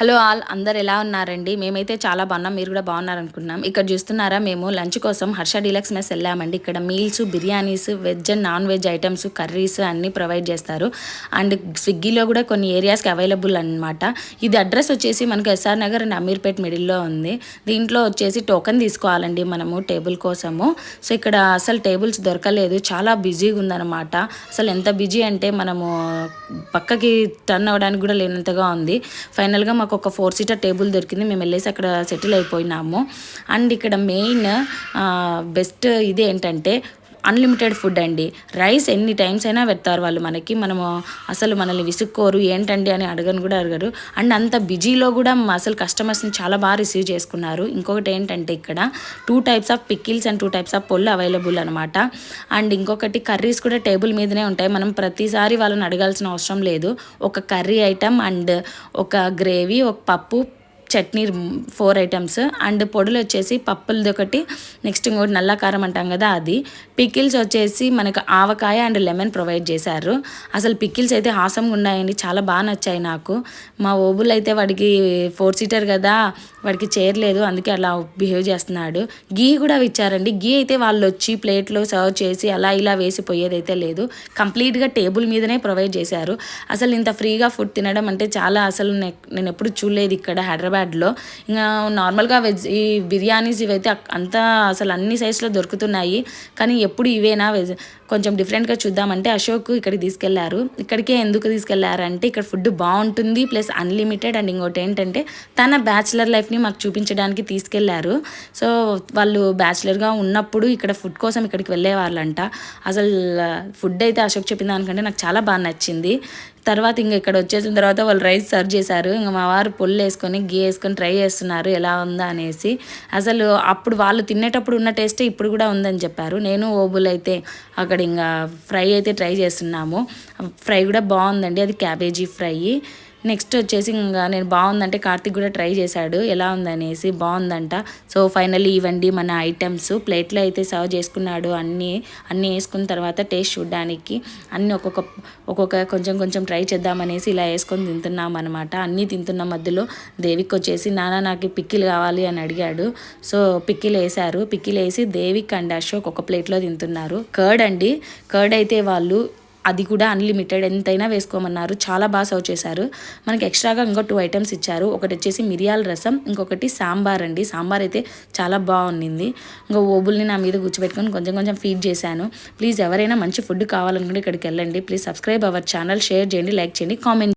Hello all అందరు ఎలా ఉన్నారండి? మేమైతే చాలా బాగున్నాం మీరు కూడా బాగున్నారనుకున్నాం ఇక్కడ చూస్తున్నారా మేము లంచ్ కోసం హర్ష డీలక్స్ మెస్ వెళ్ళామండి. ఇక్కడ meals biryanis veg and non veg items curries అన్నీ ప్రొవైడ్ చేస్తారు. అండ్ స్విగ్గీలో కూడా కొన్ని ఏరియాస్కి అవైలబుల్ అనమాట ఇది అడ్రస్ వచ్చేసి మనకు ఎస్ఆర్ నగర్ అండ్ అమీర్పేట్ మిడిల్లో ఉంది. దీంట్లో వచ్చేసి టోకెన్ తీసుకోవాలండి మనము టేబుల్ కోసము. సో ఇక్కడ అసలు టేబుల్స్ దొరకలేదు. చాలా బిజీగా ఉందన్నమాట. అసలు ఎంత బిజీ అంటే మనము పక్కకి టర్న్ అవ్వడానికి కూడా లేనంతగా ఉంది. ఫైనల్గా మాకు ఒక ఫోర్ సీటర్ టేబుల్ దొరికింది. మేము వెళ్ళేసి అక్కడ సెటిల్ అయిపోయినాము. అండ్ ఇక్కడ మెయిన్ బెస్ట్ ఇది ఏంటంటే అన్లిమిటెడ్ ఫుడ్ అండి. రైస్ ఎన్ని టైమ్స్ అయినా పెడతారు వాళ్ళు మనకి. మనము అసలు మనల్ని విసుక్కోరు ఏంటండి అని అడగను కూడా అడగరు. అండ్ అంత బిజీలో కూడా అసలు కస్టమర్స్ని చాలా బాగా రిసీవ్ చేసుకున్నారు. ఇంకొకటి ఏంటంటే ఇక్కడ two types of pickles and two types of పొల్లు అవైలబుల్ అనమాట అండ్ ఇంకొకటి కర్రీస్ కూడా టేబుల్ మీదనే ఉంటాయి. మనం ప్రతిసారి వాళ్ళని అడగాల్సిన అవసరం లేదు. ఒక కర్రీ ఐటమ్ అండ్ ఒక గ్రేవీ ఒక పప్పు చట్నీ ఫోర్ ఐటమ్స్ అండ్ పొడులు వచ్చేసి పప్పులది ఒకటి నెక్స్ట్ ఇంకోటి నల్ల కారం అంటాం కదా అది. పికిల్స్ వచ్చేసి మనకు ఆవకాయ అండ్ లెమన్ ప్రొవైడ్ చేశారు. అసలు పికిల్స్ అయితే హాసంగా ఉన్నాయండి చాలా బాగా నచ్చాయి నాకు. మా ఓబుల్ అయితే వాడికి ఫోర్ సీటర్ కదా వాడికి చేరలేదు అందుకే అలా బిహేవ్ చేస్తున్నాడు. గీ కూడా ఇచ్చారండి. గీ అయితే వాళ్ళు వచ్చి ప్లేట్లో సర్వ్ చేసి అలా ఇలా వేసి పోయేదైతే లేదు. కంప్లీట్గా టేబుల్ మీదనే ప్రొవైడ్ చేశారు. అసలు ఇంత ఫ్రీగా ఫుడ్ తినడం అంటే చాలా అసలు నేను ఎప్పుడు చూడలేదు ఇక్కడ హైదరాబాద్ హైదరాబాద్లో. ఇంకా నార్మల్గా వెజ్ ఈ బిర్యానీస్ ఇవైతే అంతా అసలు అన్ని సైజులో దొరుకుతున్నాయి. కానీ ఎప్పుడు ఇవేనా వెజ్ కొంచెం డిఫరెంట్గా చూద్దామంటే అశోక్ ఇక్కడికి తీసుకెళ్ళారు. ఇక్కడికే ఎందుకు తీసుకెళ్ళారంటే ఇక్కడ ఫుడ్ బాగుంటుంది ప్లస్ అన్లిమిటెడ్ అండ్ ఇంకోటి ఏంటంటే తన బ్యాచిలర్ లైఫ్ని మాకు చూపించడానికి తీసుకెళ్ళారు. సో వాళ్ళు బ్యాచిలర్గా ఉన్నప్పుడు ఇక్కడ ఫుడ్ కోసం ఇక్కడికి వెళ్ళే వాళ్ళంట అసలు ఫుడ్ అయితే అశోక్ చెప్పిన దానికంటే నాకు చాలా బాగా నచ్చింది. తర్వాత ఇంక ఇక్కడ వచ్చేసిన తర్వాత వాళ్ళు రైస్ సర్వ్ చేశారు. ఇంకా మా వారు పొల్లు వేసుకొని గీ వేసుకొని ట్రై చేస్తున్నారు ఎలా ఉందా అనేసి. అసలు అప్పుడు వాళ్ళు తినేటప్పుడు ఉన్న టేస్ట్ ఇప్పుడు కూడా ఉందని చెప్పారు. నేను ఓబుల్ అయితే అక్కడ ఇంకా ఫ్రై అయితే ట్రై చేస్తున్నాము. ఫ్రై కూడా బాగుందండి. అది క్యాబేజీ ఫ్రై. నెక్స్ట్ వచ్చేసి ఇంకా నేను బాగుందంటే కార్తిక్ కూడా ట్రై చేశాడు. ఎలా ఉందనేసి బాగుందంట. సో ఫైనల్లీ ఇవ్వండి మన ఐటమ్స్. ప్లేట్లో అయితే సర్వ్ చేసుకున్నాడు అన్నీ అన్నీ వేసుకున్న తర్వాత టేస్ట్ చూడడానికి అన్నీ ఒక్కొక్క ఒక్కొక్క కొంచెం కొంచెం ట్రై చేద్దామనేసి ఇలా వేసుకొని తింటున్నాం అనమాట అన్నీ తింటున్న మధ్యలో దేవికి వచ్చేసి నాన్న నాకు పిక్కిలు కావాలి అని అడిగాడు. సో పిక్కిలు వేశారు. పిక్కిలు వేసి దేవిక్ అండ్ అశోక్ ఒక ప్లేట్లో తింటున్నారు. కర్డ్ అండి. కర్డ్ అయితే వాళ్ళు అది కూడా అన్లిమిటెడ్ ఎంతైనా వేసుకోమన్నారు. చాలా బాగా సర్వ్ చేశారు. మనకి ఎక్స్ట్రాగా ఇంకో టూ ఐటమ్స్ ఇచ్చారు. ఒకటి వచ్చేసి మిరియాల రసం ఇంకొకటి సాంబార్ అండి. సాంబార్ అయితే చాలా బాగుండింది ఇంకో ఓబుల్ని నా మీద కూర్చోబెట్టుకొని కొంచెం కొంచెం ఫీడ్ చేశాను. ప్లీజ్ ఎవరైనా మంచి ఫుడ్ కావాలనుకుంటే ఇక్కడికి వెళ్ళండి. Please subscribe our channel share చేయండి లైక్ చేయండి కామెంట్